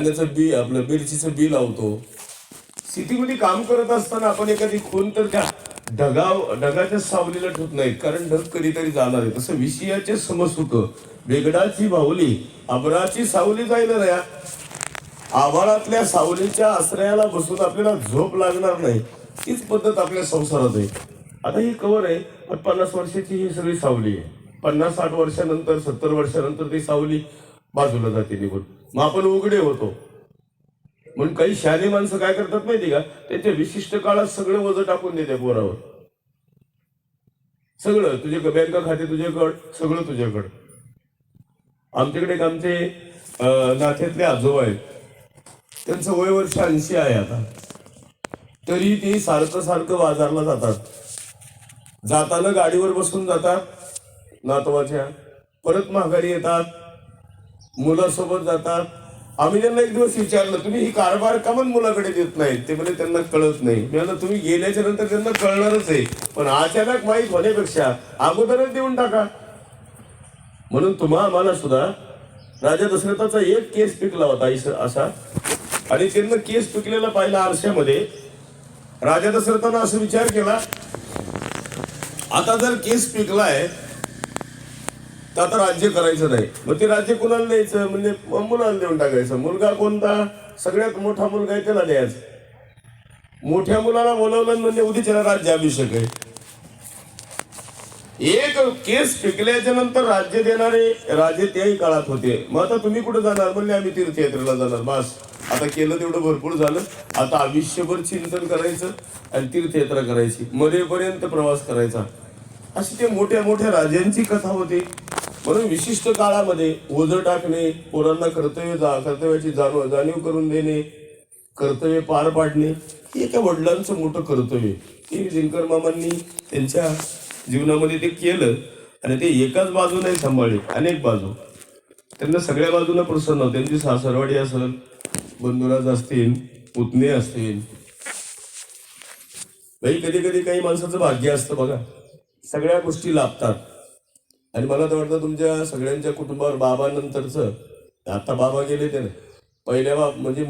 पाण्याचं बी आपलं मिरचीचं बी लावतो. शेतीमध्ये काम करत असताना आपण एखादी खून तर त्या ढगाव ढगाच्या सावलीला ठेवत नाहीत कारण ढग कधीतरी जाणार आहे. तसं विषयाचे समसुख बेगडाची भावली अबराची सावली जायला रे. आभाळातल्या सावलीच्या आश्रयाला बसून आपल्याला झोप लागणार नाही. तीच पद्धत आपल्या संसारात आहे. आता ही कवर आहे पण पन्नास वर्षाची ही सगळी सावली आहे. पन्नास साठ वर्षानंतर सत्तर वर्षानंतर ती सावली बाजूला जाते निघून. मग आपण उघडे होतो. म्हणून काही शहाणी माणसं काय करतात माहिती का? त्यांच्या विशिष्ट काळात सगळं वजन टाकून देते पोरावर. सगळं तुझे बँक खाते तुझ्याकड सगळं तुझ्याकड. आमच्याकडे एक आमचे नात्यातले आजोबा आहेत. त्यांचं वय वर्ष ऐंशी आहे आता. तरी ते सारखं सारखं बाजारला जातात. जाताना गाडीवर बसून जातात नातवाच्या. परत माघारी येतात. मुलासोबत जातात. आम्ही त्यांना एक दिवस विचारलं तुम्ही ही कारभार का पण मुलाकडे देत नाही ते म्हणजे त्यांना कळत नाही. मी म्हणलं तुम्ही गेल्याच्यानंतर त्यांना कळणारच आहे पण अचानक माहीत होण्यापेक्षा अगोदरच देऊन टाका. म्हणून तुम्हा आम्हाला सुद्धा राजा दशरथाचा एक केस पिकला होता असा. आणि त्यांना केस पिकलेला पाहिला आरशामध्ये. राजा दशरथानं असं विचार केला आता जर केस पिकलाय तर आता राज्य करायचं नाही. मग ते राज्य कुणाला द्यायचं? म्हणजे मुलाला देऊन टाकायचं. मुलगा कोणता? सगळ्यात मोठा मुलगा आहे त्याला द्यायचं. मोठ्या मुलाला बोलवलं म्हणजे उद्याच्याला राज्याभिषेक आहे. एक केस पिकल्याच्या नंतर राज्य देणारे राजे त्याही काळात होते. मग आता तुम्ही कुठे जाणार? म्हणले आम्ही तीर्थयात्रेला जाणार. बस. आता केलं तेवढं भरपूर झालं. आता आयुष्यभर चिंतन करायचं आणि तीर्थयात्रा करायची. मध्येपर्यंत प्रवास करायचा. अशी ते मोठ्या मोठ्या राजांची कथा होती. म्हणून विशिष्ट काळामध्ये ओझं टाकणे पोरांना कर्तव्य जा कर्तव्याची जाणव जाणीव करून देणे कर्तव्य पार पाडणे हे एका वडिलांचं मोठं कर्तव्य हे दिनकर मामांनी त्यांच्या जीवनामध्ये ते केलं आणि ते एकाच बाजू नाही सांभाळले अनेक बाजू. त्यांना सगळ्या बाजूला प्रसन्न होते. त्यांची सासरवाडी असेल बंधुराज असतील पुतणे असतील. भाई कधी कधी काही माणसाचं भाग्य असतं बघा. सगळ्या गोष्टी लाभतात. आणि मला तर वाटतं तुमच्या सगळ्यांच्या कुटुंबावर बाबानंतरचं आता बाबा गेले ते पहिल्या बाब म्हणजे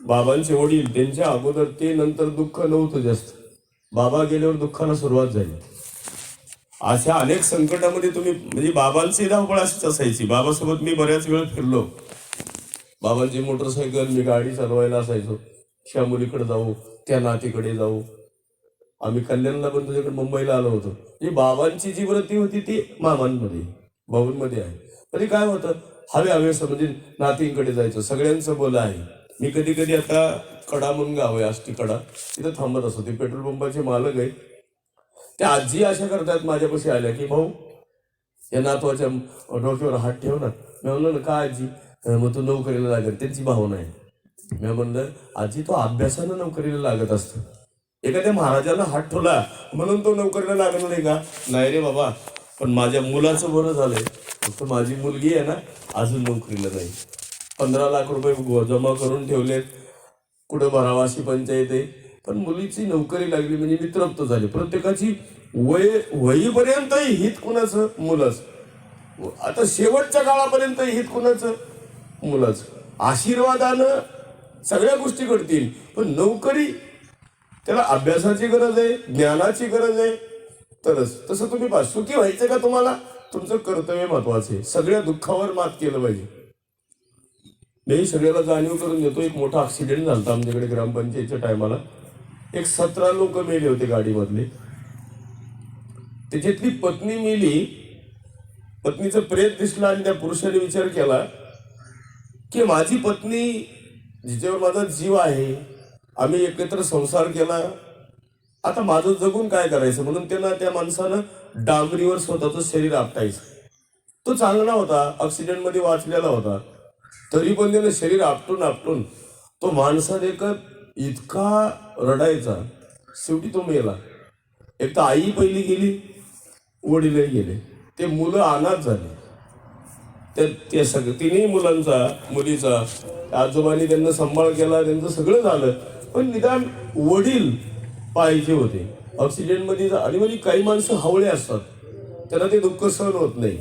बाबांचे वडील त्यांच्या अगोदर ते नंतर दुःख नव्हतं जास्त. बाबा गेल्यावर दुःखाला सुरुवात झाली. अशा अनेक संकटामध्ये तुम्ही म्हणजे बाबांची धावपळ अशीच असायची. बाबासोबत मी बऱ्याच वेळ फिरलो. बाबांची मोटरसायकल मी गाडी चालवायला असायचो. ह्या मुलीकडे जाऊ त्या नातीकडे जाऊ. आम्ही कल्याणला पण तुझ्याकडे मुंबईला आलो होतो. ही बाबांची जी वृत्ती होती ती मामांमध्ये भाऊंमध्ये आहे. तरी काय होतं? हवे हवे असं म्हणजे नातींकडे जायचं. सगळ्यांचं बोल आहे. मी कधी कधी आता कडा म्हणून गाव आहे आष्टी कडा. तिथं थांबत असतो. ते पेट्रोल पंपाचे मालक आहे त्या आजी अशा करतात माझ्यापाशी आल्या की भाऊ या नातवाच्या डोक्यावर हात ठेव ना. मी म्हणलं ना का आजी? मग तू नोकरीला लागेल. त्यांची भावना आहे. मी म्हणलं आजी तो अभ्यासानं नोकरीला लागत असतो. एखाद्या महाराजाला हात ठेवला म्हणून तो नोकरीला लागणार नाही का? नाही रे बाबा पण माझ्या मुलाचं बरं झालंय. फक्त माझी मुलगी आहे ना अजून नोकरीला नाही. पंधरा लाख रुपये जमा करून ठेवलेत. कुठं भरावा अशी पंचायत आहे. पण मुलीची नोकरी लागली म्हणजे मी तृप्त झाले. प्रत्येकाची वय वयीपर्यंतही हित कुणाचं? मुलाचं. आता शेवटच्या काळापर्यंत हित कुणाचं? मुलाचं. आशीर्वादानं सगळ्या गोष्टी घडतील. पण नोकरी त्याला अभ्यासाची गरज आहे ज्ञानाची गरज आहे. तरच तसं तुम्ही पहा सुखी व्हायचं का तुम्हाला? तुमचं कर्तव्य महत्वाचं आहे. सगळ्या दुःखावर मात केलं पाहिजे. मी सगळ्याला जाणीव करून देतो एक मोठा ऍक्सिडेंट झाला होता आमच्याकडे ग्रामपंचायतच्या टायमाला. एक सतरा लोक मेले होते गाडीमधले. त्याच्यातली पत्नी मेली. पत्नीचं प्रेत दिसलं आणि त्या पुरुषाने विचार केला की माझी पत्नी जिच्यावर माझा जीव आहे आम्ही एकत्र संसार केला. आता माझं जगून काय करायचं? म्हणून त्यांना त्या माणसानं डांबरीवर स्वतःचं शरीर आपटायचं. तो चांगला होता ऑक्सिडेंटमध्ये वाचलेला होता. तरी पण त्यानं शरीर आपटून आपटून तो माणसा एक इतका रडायचा शेवटी तो मेला. एक तर आई पहिली गेली वडीलही गेले. ते मुलं अनाथ झाले. त्या त्या सगळं तिन्ही मुलांचा मुलीचा आजोबांनी त्यांना सांभाळ केला त्यांचं सगळं झालं. पण निदान वडील पाहिजे होते. ऑक्सिजनमध्ये जा- आणि म्हणजे काही माणसं हावळे असतात. त्यांना ते दुःख सहन होत नाही.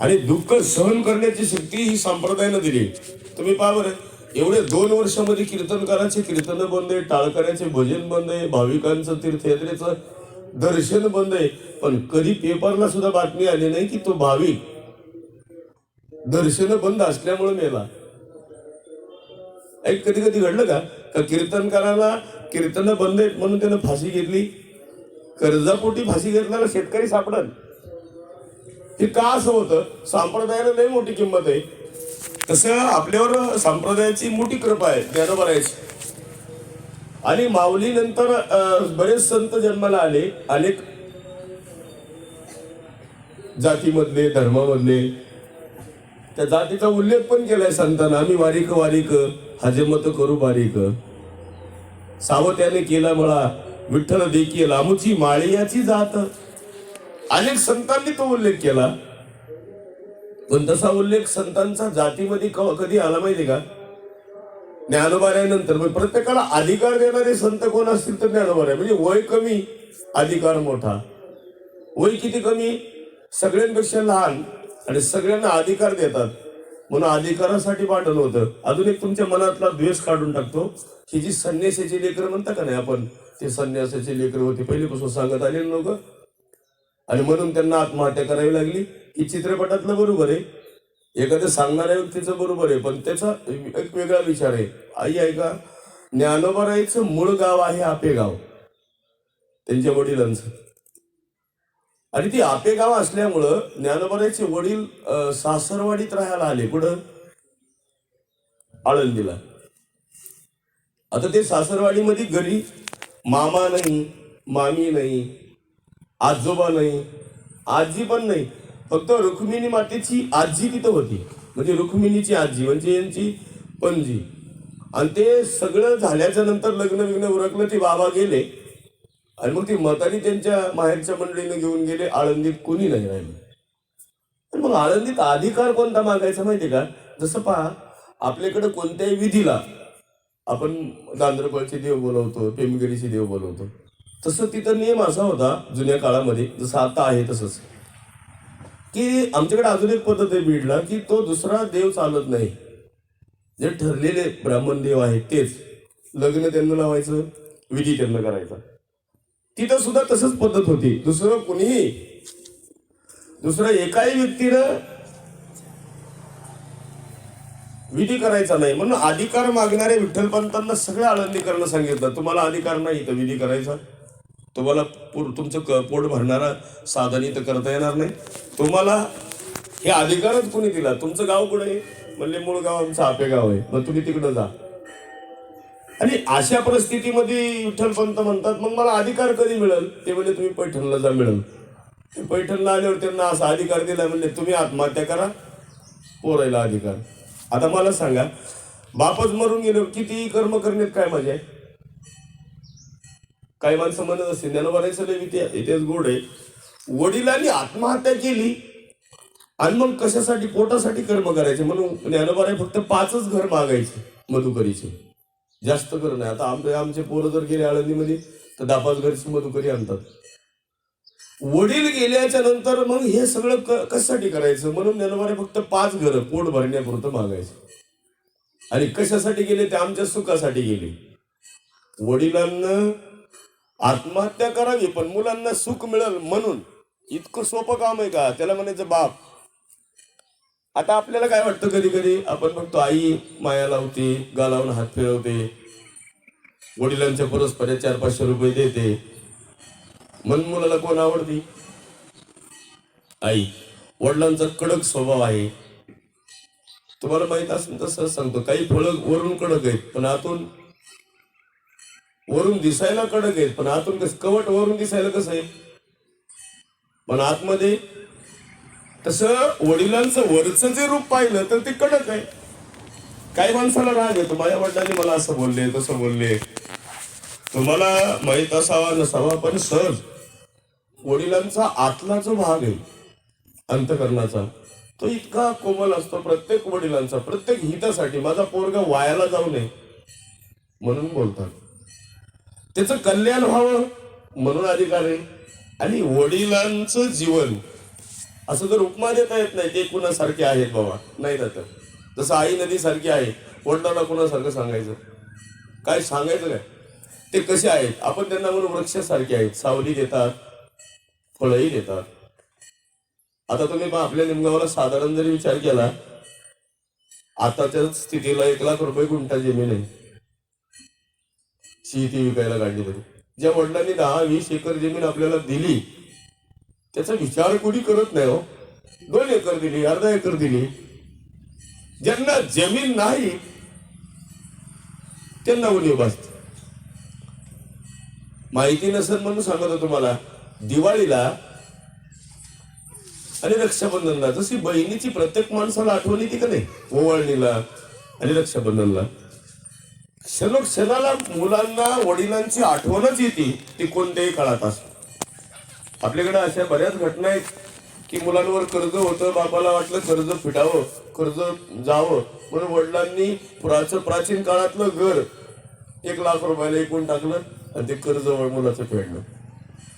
आणि दुःख सहन करण्याची शक्ती ही संप्रदायानं दिली. तुम्ही पहा बरं एवढे दोन वर्षामध्ये कीर्तनकाराचे कीर्तन बंद आहे टाळकऱ्याचे भजन बंद आहे भाविकांचं तीर्थयात्रेचं दर्शन बंद आहे. पण कधी पेपरला सुद्धा बातमी आली नाही की तो भाविक दर्शन बंद असल्यामुळे मेला. ऐक कधी कधी घडलं का? का कीर्तनकाराला कीर्तन बंद आहेत म्हणून त्यानं फाशी घेतली? कर्जापोटी फाशी घेतल्याला शेतकरी सापडल. हे का असं होतं? संप्रदायाला लय मोठी किंमत आहे. तसं आपल्यावर संप्रदायाची मोठी कृपा आहे ज्ञानोबरायची आणि माऊली नंतर बरेच संत जन्माला आले. अनेक जातीमधले धर्मामधले त्या जातीचा उल्लेख पण केलाय संतांना. आम्ही वारीक वारीक हजमत करू बारीक. सावत्याने केला मला विठ्ठल देखील लांबूची माळियाची जात. अनेक संतांनी तो उल्लेख केला. पण तसा उल्लेख संतांचा जातीमध्ये क- कधी आला माहिती का? ज्ञानोबाऱ्यानंतर. म्हणजे प्रत्येकाला अधिकार देणारे संत कोण असतील तर ज्ञानोबाऱ्या. म्हणजे वय कमी अधिकार मोठा. वय किती कमी? सगळ्यांपेक्षा लहान. आणि सगळ्यांना अधिकार देतात. म्हणून अधिकारासाठी पाठवलं होतं. अजून एक तुमच्या मनातला द्वेष काढून टाकतो. ही जी संन्यासाची लेकरं म्हणता का नाही आपण ते संन्यासाची लेकरं होती. पहिलीपासून सांगत आलेले लोक. आणि म्हणून त्यांना आत्महत्या करावी लागली. ही चित्रपटातलं बरोबर आहे. एखाद्या सांगणाऱ्या व्यक्तीचं बरोबर आहे. पण त्याचा एक वेगळा विचार आहे. आई ऐका. ज्ञानोबाराईचं मूळ गाव आहे आपेगाव त्यांच्या वडिलांचं. आणि ती आपेगाव असल्यामुळं ज्ञानोबाराईचे वडील सासरवाडीत राहायला आले. कुठं? आळंदीला. आता ते सासरवाडीमध्ये घरी मामा नाही मामी नाही आजोबा नाही आजी पण नाही. फक्त रुक्मिणी मातेची आजी तिथं होती. म्हणजे रुक्मिणीची आजी म्हणजे यांची पणजी. आणि ते सगळं झाल्याच्यानंतर लग्न विग्न उरकलं ते बाबा गेले. आणि मग ती मतानी त्यांच्या माहेरच्या मंडळीने घेऊन गेले आळंदीत कोणी नाही राहिले. आणि मग आळंदीत अधिकार कोणता मागायचा माहिती का? जसं पहा आपल्याकडे कोणत्याही विधीला आपण गांधरपळचे देव बोलवतो पेमगिरीचे देव बोलवतो. तसं तिथं नियम असा होता जुन्या काळामध्ये जसं आता आहे तसंच की आमच्याकडे अजून एक पद्धत आहे बीडला की तो दुसरा देव चालत नाही. जे ठरलेले ब्राह्मण देव आहेत तेच. लग्न त्यांना लावायचं विधी त्यांना करायचा. तिथं सुद्धा तसंच पद्धत होती. दुसरं कुणीही दुसरं एकाही व्यक्तीनं विधी करायचा नाही. म्हणून अधिकार मागणाऱ्या विठ्ठलपंतांना सगळं आळंदीकरणं सांगितलं. तुम्हाला अधिकार नाही तर विधी करायचा. तुम्हाला तुमचं क- पोट भरणारा साधन इथं करता येणार नाही. तुम्हाला हे अधिकारच कोणी दिला? तुमचं गाव कुठे आहे? म्हणले मूळ गाव आमचं आपे गाव आहे. मग तुम्ही तिकडं जा. आणि अशा परिस्थितीमध्ये विठ्ठलपंत म्हणतात मग मला अधिकार कधी मिळेल? ते म्हणजे तुम्ही पैठणला जा मिळेल. ते पैठणला आल्यावर त्यांना असा अधिकार दिला म्हणजे तुम्ही आत्महत्या करा पोरायला अधिकार. आता मला सांगा बापच मरून गेलो किती कर्म करण्यात काय मजा आहे? काही माणसं म्हणत असते ज्ञानोबारायचं लय इतिहास इतिहास गोड आहे. वडिलांनी आत्महत्या केली आणि मग कशासाठी पोटासाठी कर्म करायचे? म्हणून ज्ञानोबाराय फक्त पाचच घर मागायचे मधुकरीचे. जास्त करून नाही आता आमचे आमचे पोरं जर गेले आळंदीमध्ये तर दापाच घरची मधुकरी आणतात. वडील गेल्याच्यानंतर मग हे सगळं क- कशासाठी करायचं? म्हणून ज्ञानोबाराय फक्त पाच घर पोट भरण्यापुरतं मागायचं. आणि कशासाठी गेले? ते आमच्या सुखासाठी गेले. वडिलांना आत्महत्या करावी पण मुलांना सुख मिळेल म्हणून. इतकं सोपं काम आहे का? त्याला म्हणायचं बाप आता आपल्याला काय वाटतं कधी कधी आपण बघतो आई माया लावते गालावून हात फिरवते. वडिलांच्या परस्पर चार पाचशे रुपये देते. मन मुलाला कोण आवडते? आई. वडिलांचा कडक स्वभाव आहे. तुम्हाला माहीत असेल तसं सांगतो काही फळं वरून कडक आहेत पण आतून वरून दिसायला कडक आहेत पण आतून कसं कवट वरून दिसायला कसं आहे? पण आतमध्ये तसं वडिलांचं वरचं जे रूप पाहिलं तर ते कडक आहे. काही माणसाला राग येतो माझ्या वडिलांनी मला असं बोलले तसं बोलले. तुम्हाला माहीत असावा नसावा पण सहज वडिलांचा आतला जो भाग आहे अंतकरणाचा तो इतका कोमल असतो प्रत्येक वडिलांचा प्रत्येक हितासाठी. माझा पोरगा वायाला जाऊ नये म्हणून बोलतात. त्याचं कल्याण व्हावं म्हणून अधिकार आहे. आणि वडिलांचं जीवन असं जर उपमा देता येत नाही ते कुणासारखे आहेत बाबा? नाही तर जसं आई नदी सारखी आहे वडिलांना कुणासारखं सांगायचं? काय सांगायचं काय? ते कसे आहेत? आपण त्यांना म्हणून वृक्षासारखे आहेत. सावली देतात फळही देतात. आता तुम्ही आपल्या निमगावाला साधारण जरी विचार केला आताच्या स्थितीला एक लाख रुपये गुंठा जमीन आहे. शेती विकायला काढली तरी. ज्या वडिलांनी दहा वीस एकर जमीन आपल्याला दिली त्याचा विचार कोणी करत नाही हो. दोन एकर दिली अर्धा एकर दिली. ज्यांना जमीन नाही त्यांना उणी बसते. माहिती नसेल म्हणून सांगतो तुम्हाला दिवाळीला आणि रक्षाबंधनला जशी बहिणीची प्रत्येक माणसाला आठवण येते का नाही ओवाळणीला आणि रक्षाबंधनला. क्षणोक्षणाला मुलांना वडिलांची आठवणच येते ती कोणत्याही काळात असतो आपल्याकडे अशा बऱ्याच घटना आहेत की मुलांवर कर्ज होतं बापाला वाटलं कर्ज फिटावं कर्ज जावं. म्हणून वडिलांनी पुराचं प्राचीन काळातलं घर एक लाख रुपयाला एकूण टाकलं आणि ते कर्ज मुलाचं फेडलं.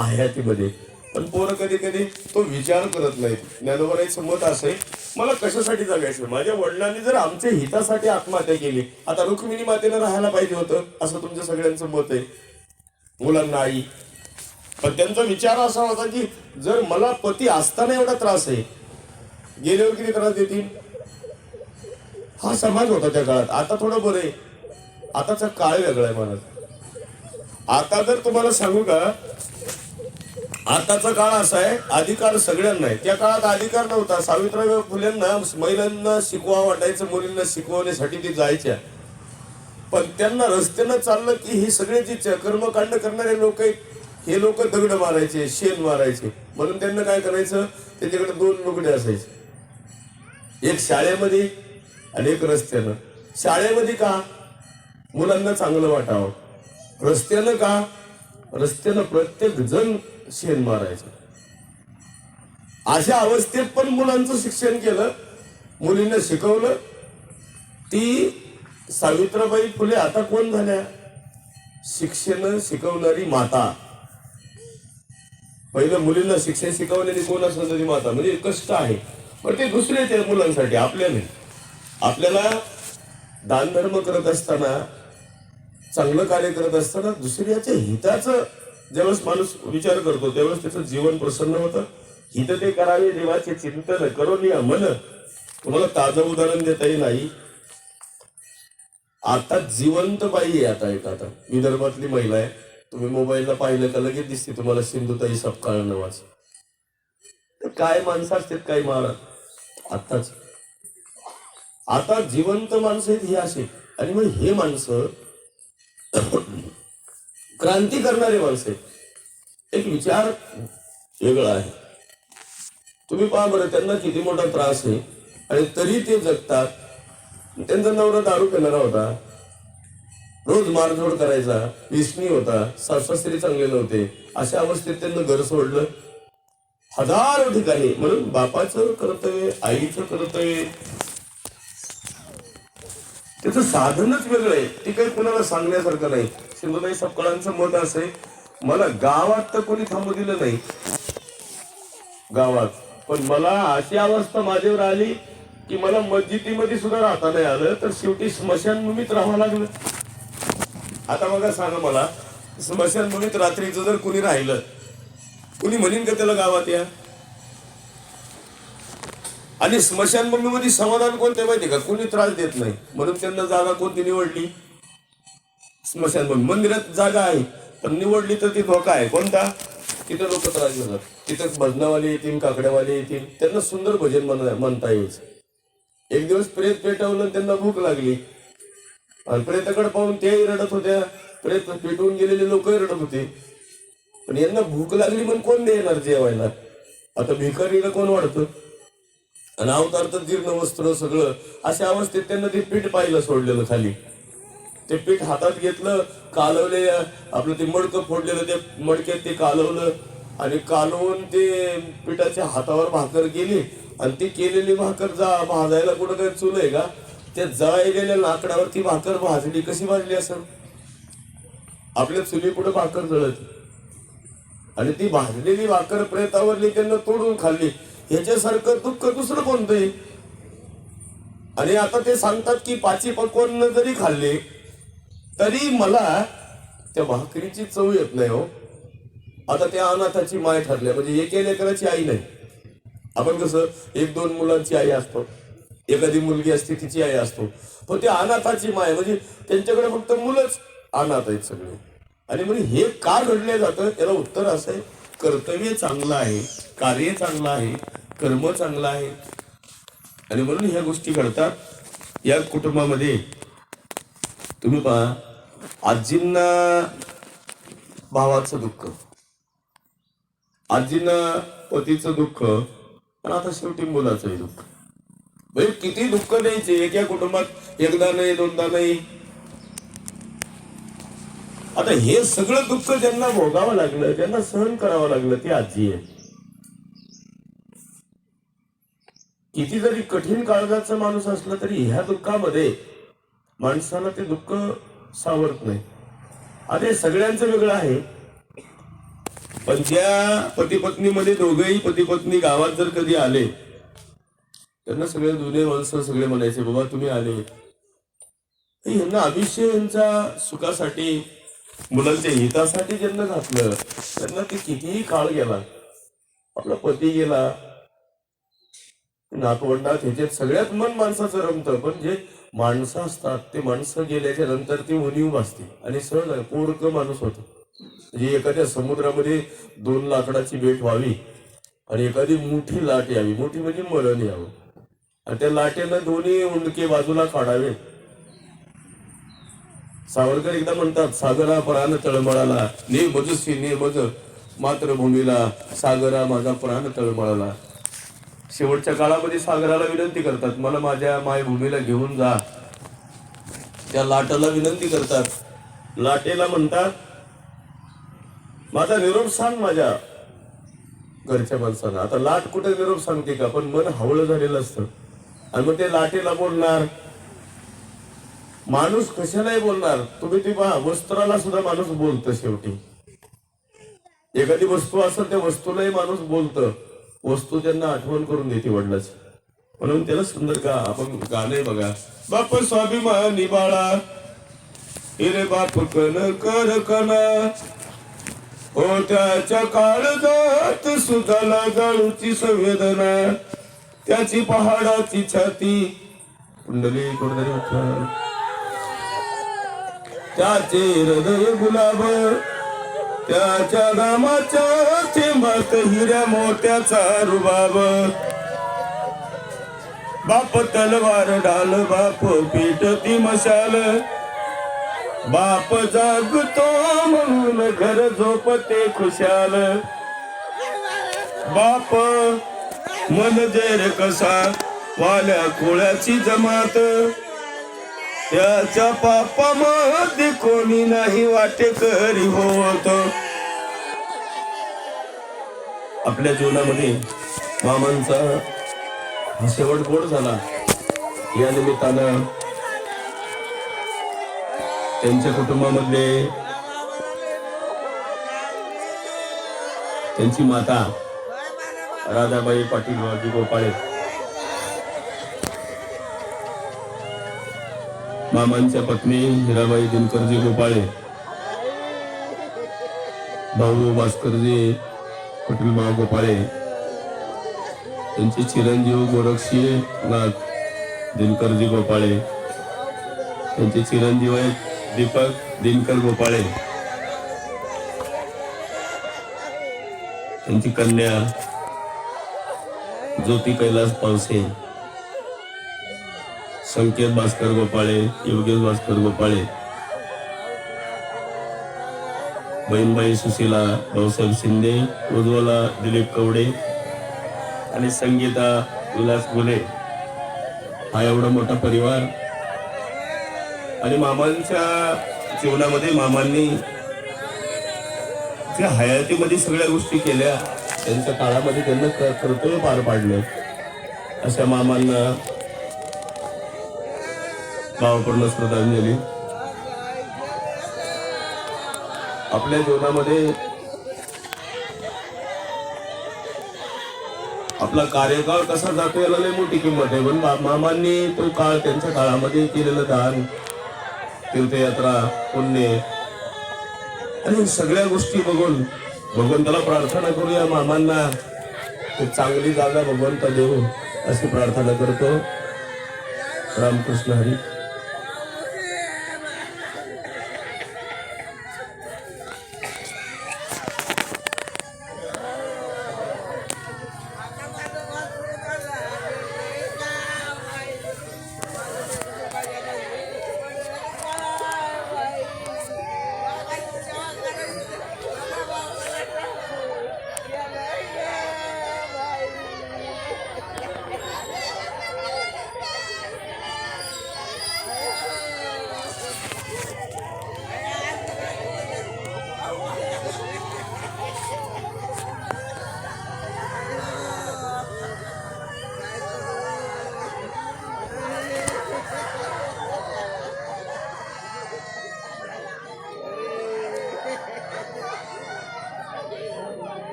आयातीमध्ये पण पोरं कधी कधी तो विचार करत नाहीत. ज्ञानोबराईचं मत असे मला कशासाठी जगायचं? माझ्या वडिलांनी जर आमच्या हितासाठी आत्महत्या केली आता रुक्मिणी मातेनं राहायला पाहिजे होतं असं तुमच्या सगळ्यांचं मत आहे. मुलांना आई पण त्यांचा विचार असा होता की जर मला पती असताना एवढा त्रास आहे गेल्यावर किती त्रास देतील? हा समाज होता त्या काळात. आता थोडं बरं आहे. आताचा काळ वेगळा आहे मला आता जर तुम्हाला सांगू का आताचा काळ असा आहे अधिकार सगळ्यांना आहे. त्या काळात अधिकार नव्हता. सावित्रीबाई फुलेंना महिलांना शिकवा वाटायचं मुलींना शिकवण्यासाठी ते जायच्या. पण त्यांना रस्त्यानं चाललं की हे सगळे जे च- कर्मकांड करणारे लोक आहेत. हे लोक दगड मारायचे शेण मारायचे. म्हणून त्यांना काय करायचं? त्यांच्याकडे दोन लुगडे असायचे. एक शाळेमध्ये आणि एक रस्त्यानं. शाळेमध्ये का? मुलांना चांगलं वाटावं. रस्त्यानं का? रस्त्यानं प्रत्येक जण शेण मारायचं. अशा अवस्थेत पण मुलांचं शिक्षण केलं. मुलींना शिकवलं. ती सावित्रीबाई फुले आता कोण झाल्या? शिक्षण शिकवणारी माता. पहिलं मुलींना शिक्षण शिकवलेली कोण असं तरी माता म्हणजे कष्ट आहे. पण ते दुसरे त्या मुलांसाठी आपल्या नाही. आपल्याला दानधर्म करत असताना चांगलं कार्य करत असताना दुसऱ्याच्या हिताचं ज्यावेळेस माणूस विचार करतो त्यावेळेस त्याचं जीवन प्रसन्न होतं. हित ते करावे देवाचे चिंतन करून या मन. तुम्हाला ताजं उदाहरण देता येईल नाही आता जिवंत बाई आहे आता एक आता. विदर्भातली महिला आहे. तुम्ही मोबाईलला पाहिलं का लगेच दिसते तुम्हाला सिंधुताई सपकाळ नावाची तर काय माणसं असतात काही महाराज आताच आता जिवंत माणसं आहेत ही असे. आणि मग हे माणसं क्रांती करणारे माणसं आहेत. एक विचार वेगळा आहे. तुम्ही पहा बरं त्यांना किती मोठा त्रास आहे. आणि तरी ते जगतात. त्यांचा नवरा दारू पिणारा होता. रोज मारझोड करायचा विष्णी होता. सासरी चांगले नव्हते. अशा अवस्थेत त्यांना घर सोडलं. हजारो ठिकाणी. म्हणून बापाचं कर्तव्य आईचं कर्तव्य. त्याचं साधनच वेगळं आहे. ते काही कुणाला सांगण्यासारखं नाही. सिंधुताई सपकाळांचं मत असं आहे. मला गावात तर कोणी थांबू दिलं नाही. गावात. पण मला अशी अवस्था माझ्यावर आली की मला मस्जिदीमध्ये सुद्धा राहता नाही आलं तर शेवटी स्मशानभूमीत राहावं लागलं. आता बघा सांगा मला स्मशानभूमीत रात्रीचं जर कुणी राहिलं कुणी म्हणेन का त्याला गावात या? आणि स्मशानभूमीमध्ये समाधान कोणते माहिती का? कुणी त्रास देत नाही. म्हणून त्यांना जागा कोणती निवडली? स्मशानभूमी मंदिरात जागा आहे पण निवडली तर ती धोका आहे. कोणता? तिथं लोक त्रास देतात. तिथं भजनावाले येतील काकड्यावाले येतील. त्यांना सुंदर भजन म्हणता येईल. एक दिवस प्रेत पेटवलं त्यांना भूक लागली. आणि प्रेताकडे पाहून तेही रडत होत्या. प्रेत पेटवून गेलेले लोकही रडत होते. पण यांना भूक लागली पण कोण देणार जेवायला? आता भिकारीला कोण वाढतं? आणि अवतार तर जीर्ण वस्त्र सगळं अशा अवस्थेत त्यांना ते पीठ पाहिलं सोडलेलं खाली. ते पीठ हातात घेतलं कालवले आपलं ते मडकं फोडलेलं ते मडक्यात ते कालवलं. आणि कालवून ते पिठाच्या हातावर भाकर गेली आणि ती केलेली भाकर जा भाजायला कुठं काही चुल आहे का? त्या जळलेल्या लाकडावर ती भाकर भाजली. कशी भाजली असेल आपल्या चुली पुढे भाकर जळत. आणि ती भाजलेली भाकर प्रेतावरली त्यांना तोडून खाल्ली. ह्याच्यासारखं दुःख दुसरं कोणतंही? आणि आता ते सांगतात की पाची पकवान जरी खाल्ले तरी मला त्या भाकरीची चव येत नाही हो. आता त्या अनाथाची माय ठरल्या. म्हणजे एक लेकराची आई नाही. आपण कसं एक दोन मुलांची आई असतो. एखादी मुलगी असते तिची आई असतो. पण ते अनाथाची माय म्हणजे त्यांच्याकडे फक्त मुलंच अनाथ आहेत सगळे. आणि म्हणजे हे का घडले जातं? त्याला उत्तर असं आहे कर्तव्य चांगलं आहे कार्य चांगलं आहे कर्म चांगलं आहे. आणि म्हणून ह्या गोष्टी घडतात. या कुटुंबामध्ये तुम्ही पहा आजींना भावाचं दुःख आजींना पतीचं दुःख पण आता शेवटी मुलाचंही दुःख. म्हणजे किती दुःख द्यायचे? एका कुटुंबात एकदा नाही दोनदा नाही. आता हे सगळं दुःख ज्यांना भोगावं लागलं ज्यांना सहन करावं लागलं ती आजी आहे. किती जरी कठीण काळजाचा माणूस असला तरी ह्या दुःखामध्ये माणसाला ते दुःख सावरत नाही. अरे सगळ्यांचं वेगळं आहे. पण ज्या पती पत्नीमध्ये दोघेही पती पत्नी गावात जर कधी आले त्यांना सगळे जुने माणसं सगळे म्हणायचे बाबा तुम्ही आले. यांना आयुष्य यांच्या सुखासाठी मुलांच्या हितासाठी ज्यांना घातलं त्यांना ते कितीही काळ गेला आपला पती गेला नातवंडात ह्याच्यात सगळ्यात मन माणसाचं रमतं पण जे माणसं असतात ते माणसं गेल्याच्यानंतर ती उणीव भासते आणि सहज आहे, माणूस होतो. म्हणजे एखाद्या समुद्रामध्ये दोन लाकडाची भेट व्हावी आणि एखादी मोठी लाट यावी. मोठी म्हणजे मरण यावं. आणि त्या लाटेनं दोन्ही उंडके बाजूला काढावे. सावरकर एकदा म्हणतात सागरा प्राण तळमळाला. ने मजसी ने मज मातृभूमीला. सागरा माझा प्राण तळमळाला. शेवटच्या काळामध्ये सागराला विनंती करतात मला माझ्या मायभूमीला घेऊन जा. त्या लाटाला विनंती करतात. लाटेला म्हणतात माझा निरोप सांग माझ्या घरच्या माणसांना. आता लाट कुठे निरोप सांगते का? पण मन हवळं झालेलं असतं. आणि मग ते लाटेला बोलणार. माणूस कशालाही बोलणार. तुम्ही ते पहा वस्त्राला सुद्धा माणूस बोलतो शेवटी. एखादी वस्तू असेल त्या वस्तूलाही माणूस बोलतं. वस्तू त्यांना आठवण करून देते वडिलाची. म्हणून त्याला सुंदर का आपण गाणे बघा. बाप स्वाभिमानी बाळा हिरे बाप कन कर कना हो त्याच्या काळजात सुधाला जाळूची संवेदना. त्याची पहाडाची छाती. कुंडली कुंडली त्याचे हृदय गुलाब त्याच्या गामाच्या थेंबात हिऱ्या मोत्याचा रुबाब. बाप तलवार डाल बाप पीठ ती मशाल. बाप जागतो म्हणून घर झोपते खुशाल. बाप मन जेर कसा वाल्या कोळ्याची जमात. त्याच्या पापामध्ये कोणी नाही वाटेकरी होत. आपल्या जीवनामध्ये मामांचा हा शेवट गोड झाला. या निमित्तानं त्यांच्या कुटुंबामध्ये त्यांची माता राधाबाई पाटील बाजी गोपाळे. मामांच्या पत्नी हिराबाई दिनकरजी गोपाळे. भाऊ भास्करजी पाटील माव गोपाळे. त्यांचे चिरंजीव गोरक्षी नाथ दिनकरजी गोपाळे. त्यांचे चिरंजीव आहेत दीपक दिनकर गोपाळे. त्यांची कन्या ज्योती कैलास पावसे संकेत भास्कर गोपाळे योगेश भास्कर गोपाळे बहीणबाई सुशीला भाऊसाहेब शिंदे उज्ज्वला दिलीप कवडे आणि संगीता विलास गुले. हा एवढा मोठा परिवार. आणि मामांच्या जीवनामध्ये मामांनी त्या हयातीमध्ये सगळ्या गोष्टी केल्या त्यांच्या काळामध्ये त्यांना कर्तव्य पार पाडलं. अशा मामांना भावपूर्ण श्रद्धांजली. आपल्या जीवनामध्ये आपला कार्यकाळ कसा जातो याला लय मोठी किंमत आहे. पण मामांनी तो काळ त्यांच्या काळामध्ये केलेलं दान तीर्थयात्रा पुण्य आणि सगळ्या गोष्टी बघून भगवंताला प्रार्थना करूया मामांना. ते चांगली जागा भगवंत देऊ अशी प्रार्थना करतो. रामकृष्ण हरी.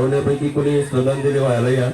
पाहुण्यापैकी कोणी श्रद्धांजली व्हायला या